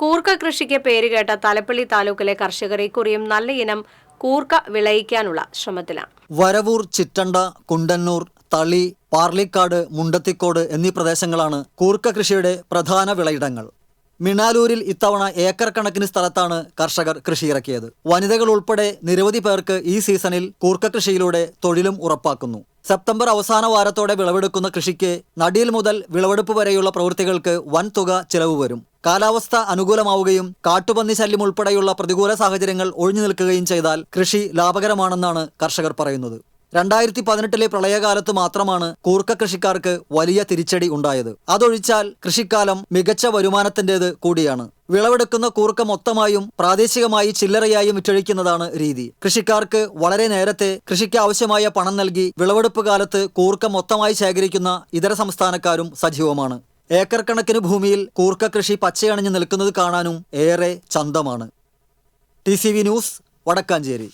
കൂർക്ക കൃഷിക്ക് പേരുകേട്ട തലപ്പള്ളി താലൂക്കിലെ കർഷകർ ഇക്കുറിയും നല്ല ഇനം കൂർക്ക വിളയിക്കാനുള്ള ശ്രമത്തിലാണ്. വരവൂർ ചിറ്റണ്ട കുണ്ടന്നൂർ തളി പാർലിക്കാട് മുണ്ടത്തിക്കോട് എന്നീ പ്രദേശങ്ങളാണ് കൂർക്ക കൃഷിയുടെ പ്രധാന വിളയിടങ്ങൾ. മിണാലൂരിൽ ഇത്തവണ ഏക്കർ കണക്കിന് സ്ഥലത്താണ് കർഷകർ കൃഷിയിറക്കിയത് വനിതകൾ ഉൾപ്പെടെ നിരവധി പേർക്ക് ഈ സീസണിൽ കൂർക്ക കൃഷിയിലൂടെ തൊഴിലും ഉറപ്പാക്കുന്നു. സെപ്റ്റംബർ അവസാന വാരത്തോടെ വിളവെടുക്കുന്ന കൃഷിക്ക് നടിയിൽ മുതൽ വിളവെടുപ്പ് വരെയുള്ള പ്രവൃത്തികൾക്ക് വൻ തുക ചിലവ് വരും. കാലാവസ്ഥ അനുകൂലമാവുകയും കാട്ടുപന്നി ശല്യം ഉൾപ്പെടെയുള്ള പ്രതികൂല സാഹചര്യങ്ങൾ ഒഴിഞ്ഞു നിൽക്കുകയും ചെയ്താൽ കൃഷി ലാഭകരമാണെന്നാണ് കർഷകർ പറയുന്നത്. രണ്ടായിരത്തി പതിനെട്ടിലെ പ്രളയകാലത്ത് മാത്രമാണ് കൂർക്ക കൃഷിക്കാർക്ക് വലിയ തിരിച്ചടി ഉണ്ടായത്. അതൊഴിച്ചാൽ കൃഷിക്കാലം മികച്ച വരുമാനത്തിന്റെത് കൂടിയാണ്. വിളവെടുക്കുന്ന കൂർക്ക മൊത്തമായും പ്രാദേശികമായി ചില്ലറയായും വിറ്റഴിക്കുന്നതാണ് രീതി. കൃഷിക്കാർക്ക് വളരെ നേരത്തെ കൃഷിക്ക് ആവശ്യമായ പണം നൽകി വിളവെടുപ്പ് കാലത്ത് കൂർക്ക മൊത്തമായി ശേഖരിക്കുന്ന ഇതര സംസ്ഥാനക്കാരും സജീവമാണ്. ഏക്കർ കണക്കിന് ഭൂമിയിൽ കൂർക്ക കൃഷി പച്ചയണിഞ്ഞ് നിൽക്കുന്നത് കാണാനും ഏറെ ചന്തമാണ്. T news Vadakkanchery.